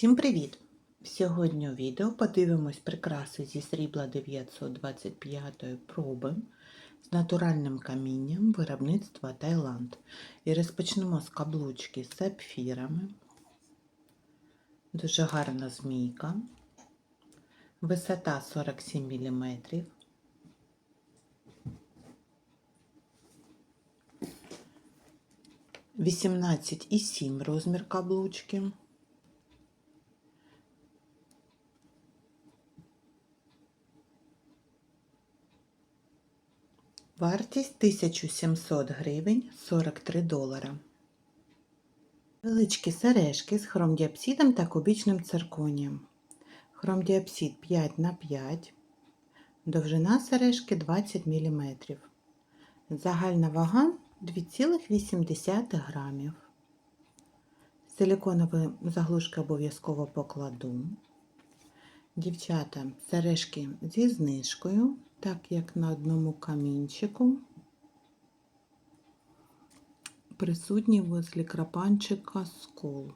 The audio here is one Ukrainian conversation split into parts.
Всім привіт! Сьогодні у відео подивимось прикраси зі срібла 925 проби з натуральним камінням виробництва Таїланд. І розпочнемо з каблучки з сапфірами. Дуже гарна змійка. Висота 47 мм. Вісімнадцять і сім розмір каблучки. Вартість 1700 гривень 43 долара. Величкі сережки з хромдіапсидом та кубічним цирконієм. Хромдіапсид 5 на 5 довжина сережки 20 мм. Загальна вага 2,8 грамів. Силиконові заглушки обов'язково покладу. Дівчата, сережки зі знижкою, так як на одному камінчику. Присутній возле крапанчика скол.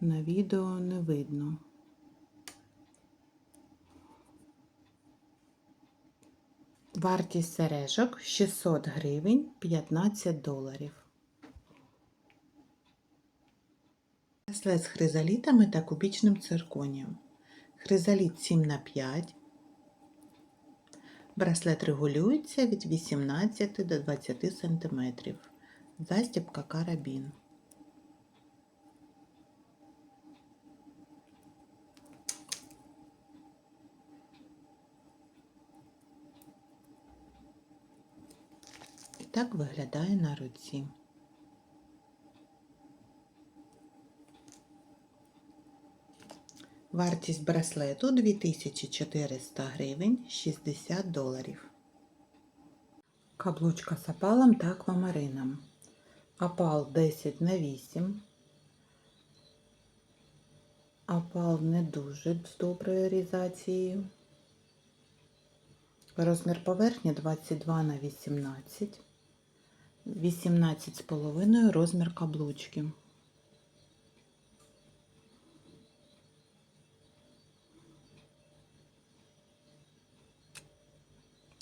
На відео не видно. Вартість сережок 600 гривень 15 доларів. Браслет з хризалітами та кубічним цирконієм. Хризаліт 7 на 5. Браслет регулюється від 18 до 20 см. Застібка карабін. І так виглядає на руці. Вартість браслету 2400 гривень 60 доларів. Каблучка з опалом та аквамарином. Опал 10 на 8. Опал не дуже з доброю орізацією. Розмір поверхні 22 на 18. 18,5 розмір каблучки.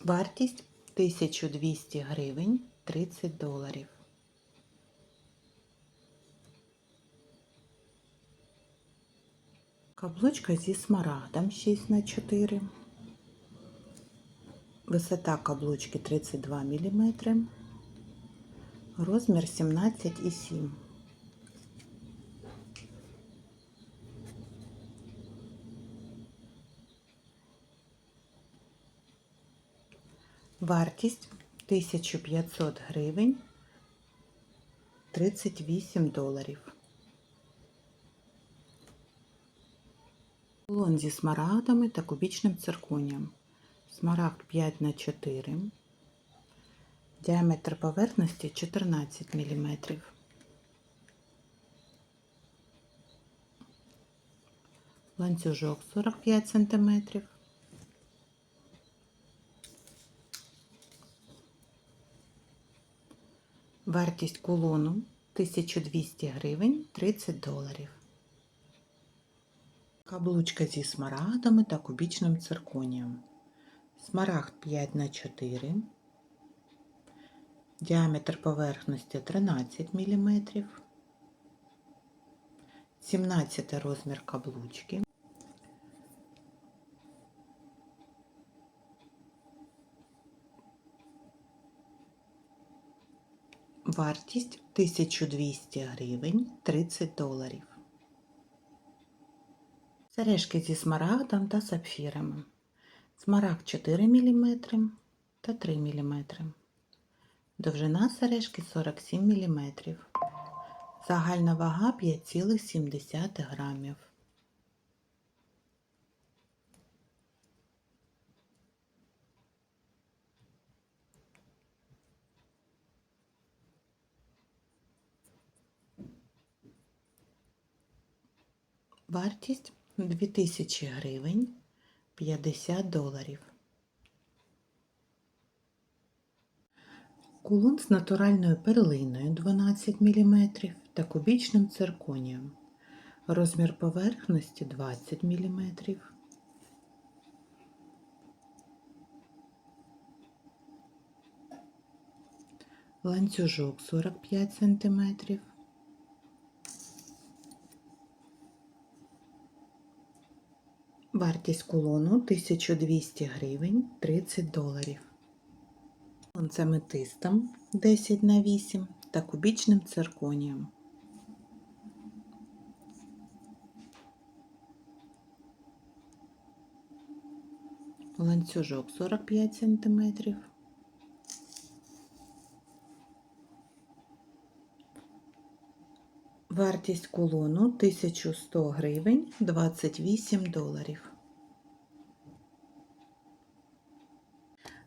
Вартість 1200 гривень 30 доларів. Каблучка зі смарагдом 6 на 4. Висота каблучки 32 мм. Розмір 17,7. Вартість 1500 гривень 38 доларів. Кулон зі смарагдами та кубічним цирконієм. Смарагд 5 на 4. Діаметр поверхності 14 мм. Ланцюжок 45 см. Вартість кулону 1200 гривень 30 доларів. Каблучка зі смарагдами та кубічним цирконієм. Смарагд 5 на 4. Діаметр поверхності 13 мм. 17 розмір каблучки. Вартість 1200 гривень 30 доларів. Сережки зі смарагдом та сапфірами. Смарагд 4 мм та 3 мм. Довжина сережки 47 мм. Загальна вага 5,7 грамів. Вартість 2000 гривень 50 доларів. Кулон з натуральною перлиною 12 мм та кубічним цирконієм. Розмір поверхності 20 мм. Ланцюжок 45 см. Вартість кулону 1200 гривень 30 доларів. Це метистом 10 на 8 та кубічним цирконієм. Ланцюжок 45 см. Вартість кулону 1100 гривень 28 доларів.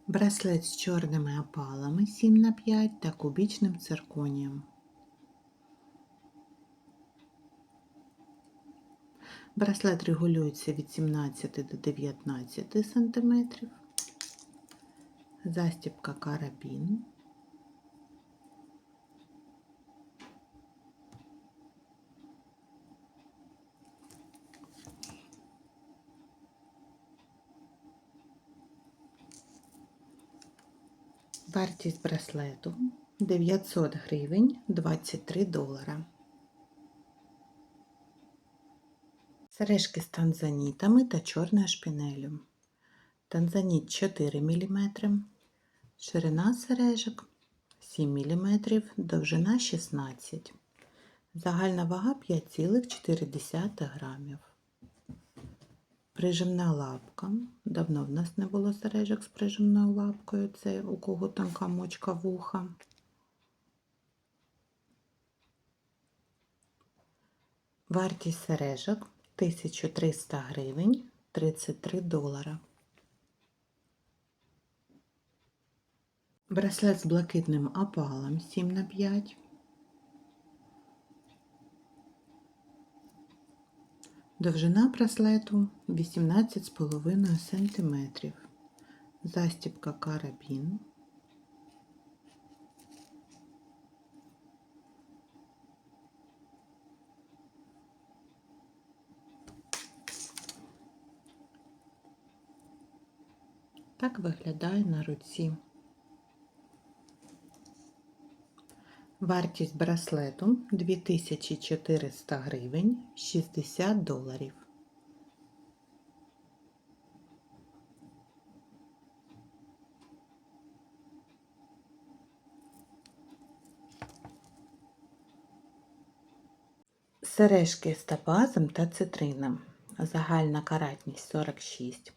Браслет з чорними опалами 7 на 5 та кубічним цирконієм. Браслет регулюється від 17 до 19 см. Застібка карабін. Вартість браслету 900 гривень 23 долара. Сережки з танзанітами та чорною шпінелю. Танзаніт 4 мм, ширина сережок 7 мм, довжина 16 Загальна вага 5,4 грамів. Прижимна лапка. Давно в нас не було сережок з прижимною лапкою. Це у кого тонка мочка вуха. Вартість сережок 1300 гривень 33 долара. Браслет з блакитним опалом 7 на 5. Довжина браслету 18,5 см. Застібка карабін. Так виглядає на руці. Вартість браслету 2400 гривень 60 доларів. Сережки з топазом та цитрином. Загальна каратність 46.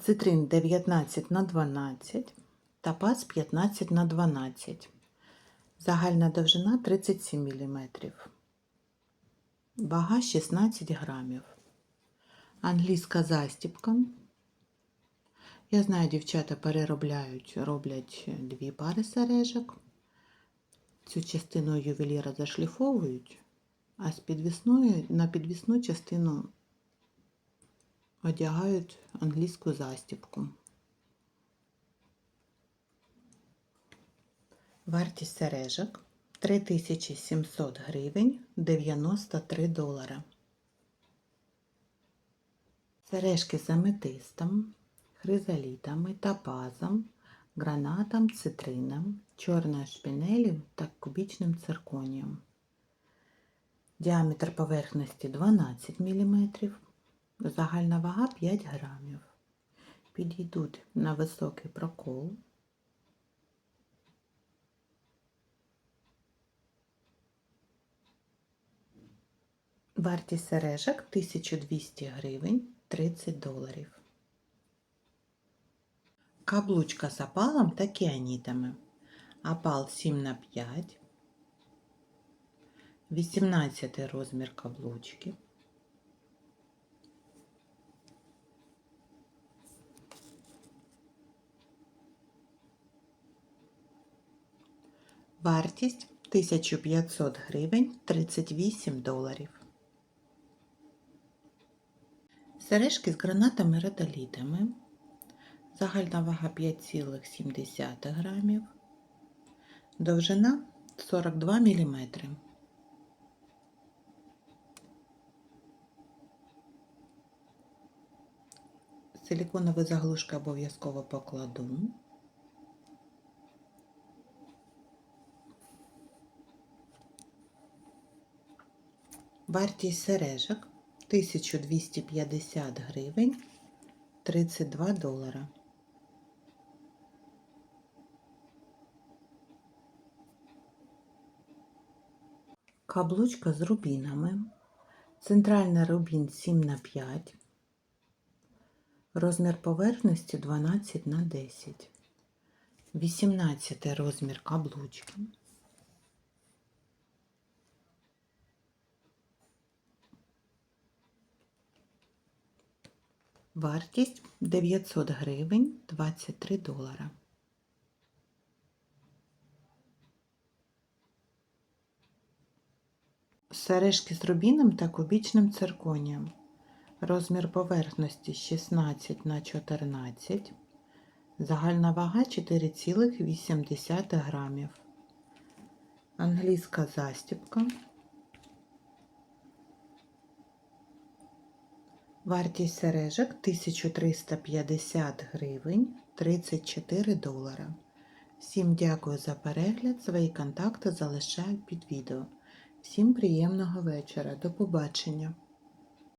Цитрин 19 на 12 топаз 15 на 12 Загальна довжина 37 мм. Вага 16 грамів. Англійська застіпка. Я знаю, дівчата переробляють, роблять дві пари сережок. Цю частину ювеліра зашліфовують, а з підвісною на підвісну частину одягають англійську застіпку. Вартість сережок 3700 гривень 93 долара. Сережки з аметистом, хризалітами, топазом, гранатом, цитрином, чорною шпінелем та кубічним цирконієм. Діаметр поверхності 12 мм, загальна вага 5 грамів. Підійдуть на високий прокол. Вартість сережок 1200 гривень 30 доларів. Каблучка з опалом та кіанітами. Опал 7 на 5 18 розмір каблучки. Вартість 1500 гривень 38 доларів. Сережки з гранатами редолітами. Загальна вага 5,7 грамів. Довжина 42 мм. Силіконові заглушки обов'язково покладу. Вартість сережок 1250 гривень 32 долара. Каблучка з рубінами. Центральний рубін 7 на 5. Розмір поверхності 12 на 10. 18 розмір каблучки. Вартість 900 гривень 23 долара. Сережки з рубіном та кубічним цирконієм. Розмір поверхності 16 на 14. Загальна вага 4,8 грамів. Англійська застібка. Вартість сережок 1350 гривень 34 долара. Всім дякую за перегляд. Свої контакти залишаю під відео. Всім приємного вечора. До побачення!